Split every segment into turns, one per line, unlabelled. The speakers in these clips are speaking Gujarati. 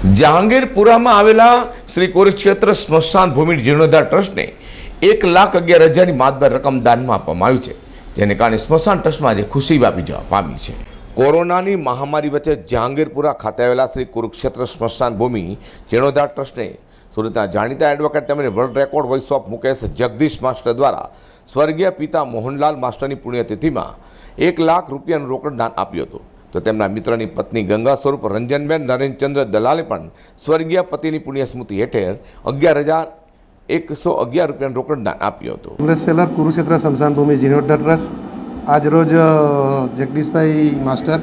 જહાંગીરપુરામાં આવેલા શ્રી કુરુક્ષેત્ર સ્મશાન ભૂમિ જીર્ણોદ્ધાર ટ્રસ્ટને એક લાખ અગિયાર હજારની માતબર રકમ દાનમાં આપવામાં આવી છે, જેને કારણે સ્મશાન ટ્રસ્ટમાં આજે ખુશી વ્યાપી જવા પામી છે. કોરોનાની મહામારી વચ્ચે જહાંગીરપુરા ખાતે આવેલા શ્રી કુરુક્ષેત્ર સ્મશાન ભૂમિ જીર્ણોદ્ધાર ટ્રસ્ટને સુરતના જાણીતા એડવોકેટ તેમજ world record voice of Mukesh Jagdish master દ્વારા સ્વર્ગીય પિતા મોહનલાલ માસ્ટરની પુણ્યતિથિમાં એક લાખ રૂપિયાનું રોકડ દાન આપ્યું હતું. તો તેમના મિત્રની પત્ની ગંગા સ્વરૂપ રંજનબેન નરેન્દ્રચંદ્ર દલાલે પણ સ્વર્ગીય પતિની પુણ્ય સ્મૃતિ હેઠળ અગિયાર હજાર એકસો અગિયાર રૂપિયાનું રોકડ દાન આપ્યું હતું.
કોંગ્રેસ સેલર કુરુક્ષેત્ર સ્મશાન ભૂમિ જીર્ણોદ્ધાર ટ્રસ્ટ આજ રોજ જગદીશભાઈ માસ્ટર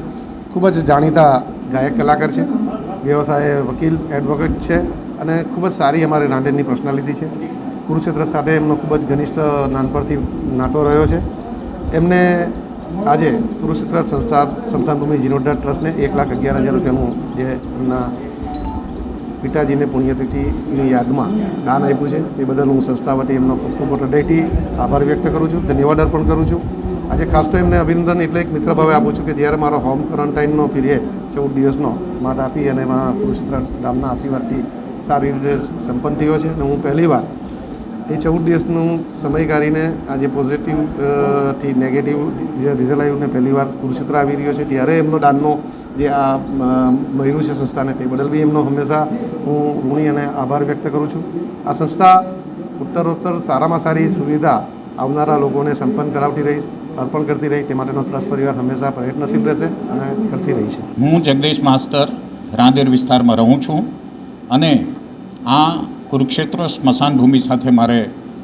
ખૂબ જ જાણીતા ગાયક કલાકાર છે, વ્યવસાય વકીલ એડવોકેટ છે અને ખૂબ જ સારી અમારી નાંદેડની પર્સનાલિટી છે. કુરુક્ષેત્ર સાથે એમનો ખૂબ જ ઘનિષ્ઠ નાનપણથી નાટો રહ્યો છે. એમને આજે કુરુક્ષેત્ર સંસ્થા સ્મશાન ભૂમિ જીર્ણોદ્ધાર ટ્રસ્ટને એક લાખ અગિયાર હજાર રૂપિયાનું જે એમના પિતાજીને પુણ્યતિથિની યાદમાં દાન આપ્યું છે એ બદલ હું સંસ્થા વતી એમનો ખૂબ ખૂબ હૃદયથી આભાર વ્યક્ત કરું છું, ધન્યવાદ અર્પણ કરું છું. આજે ખાસ તો એમને અભિનંદન એટલે એક મિત્ર ભાવે આપું છું કે જ્યારે મારો હોમ ક્વોરન્ટાઇનનો પીરિયડ ચૌદ દિવસનો માત આપી અને એમાં કુરુક્ષેત્ર ગામના આશીર્વાદથી સારી રીતે સંપન્ન થયો છે અને હું પહેલી વાર એ ચૌદ દિવસનું સમય કાઢીને આજે પોઝિટિવથી નેગેટિવ જે રિઝલ્ટ આવ્યું ને પહેલી વાર કુરુક્ષેત્ર આવી રહ્યો છે, ત્યારે એમનો દાનનો જે આ મળ્યું છે સંસ્થાને તે બદલ બી એમનો હંમેશા હું ઋણી અને આભાર વ્યક્ત કરું છું. આ સંસ્થા ઉત્તરોત્તર સારામાં સારી સુવિધા આવનારા લોકોને સંપન્ન કરાવતી રહીશ અર્પણ કરતી રહી, તે માટેનો ત્રાસ પરિવાર હંમેશા પ્રયત્નશીલ રહેશે અને કરતી રહી છે.
હું જગદીશ માસ્તર રાંદેર વિસ્તારમાં રહું છું અને આ કુરુક્ષેત્ર સ્મશાન ભૂમિ સાથે મારે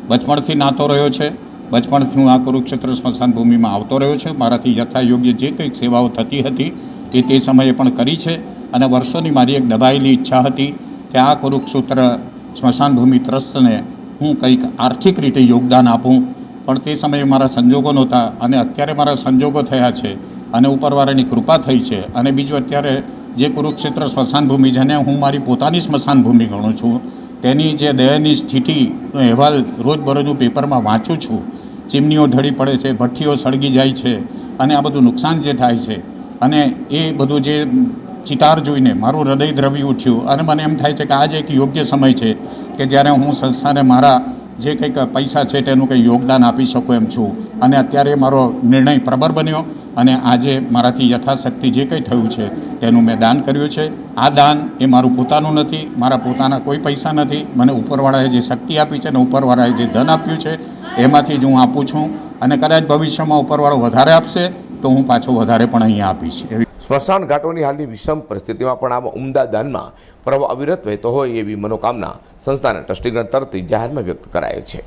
બચપણથી નાતો રહ્યો છે. બચપણથી હું આ કુરુક્ષેત્ર સ્મશાન ભૂમિમાં આવતો રહ્યો છું. મારાથી યથાયોગ્ય જે કંઈક સેવાઓ થતી હતી તે તે સમયે પણ કરી છે અને વર્ષોની મારી એક દબાયેલી ઈચ્છા હતી કે આ કુરુક્ષેત્ર સ્મશાન ભૂમિ ટ્રસ્ટને હું કંઈક આર્થિક રીતે યોગદાન આપું. પણ તે સમયે મારા સંજોગો નહોતા અને અત્યારે મારા સંજોગો થયા છે અને ઉપરવાળાની કૃપા થઈ છે અને બીજું અત્યારે જે કુરુક્ષેત્ર સ્મશાન ભૂમિ જેને હું મારી પોતાની સ્મશાન ભૂમિ ગણું છું તેની જે દયાની સ્થિતિનો અહેવાલ રોજબરોજ હું પેપરમાં વાંચું છું. ચીમનીઓ ઢળી પડે છે, ભઠ્ઠીઓ સળગી જાય છે અને આ બધું નુકસાન જે થાય છે અને એ બધું જે ચિતાર જોઈને મારું હૃદય દ્રવી ઉઠ્યું અને મને એમ થાય છે કે આ જ એક યોગ્ય સમય છે કે જ્યારે હું સંસ્થાને મારા જે કંઈક પૈસા છે તેનું કંઈ યોગદાન આપી શકું એમ છું. અને અત્યારે મારો નિર્ણય પ્રબળ બન્યો. અને આજે મારાથી યથાશક્તિ જે કંઈ થયું છે તેનું મેં દાન કર્યું છે. આ દાન એ મારું પોતાનું નથી, મારા પોતાના કોઈ પૈસા નથી. મને ઉપરવાળાએ જે શક્તિ આપી છે અને ઉપરવાળાએ જે ધન આપ્યું છે, એમાંથી જ હું આપું છું અને કદાચ ભવિષ્યમાં ઉપરવાળો વધારે આપશે, તો હું પાછો વધારે પણ અહીંયા આપીશ. એવી
સ્મશાન ઘાટોની હાલની વિષમ પરિસ્થિતિમાં પણ આવા ઉમદા દાનમાં પ્રવાહ અવિરત વહેતો હોય એવી મનોકામના સંસ્થાના ટ્રસ્ટીગણ તરફથી જાહેરમાં વ્યક્ત કરાય છે.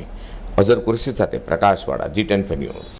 અઝર કુરશી સાથે પ્રકાશવાળા જી ટેન ન્યૂઝ.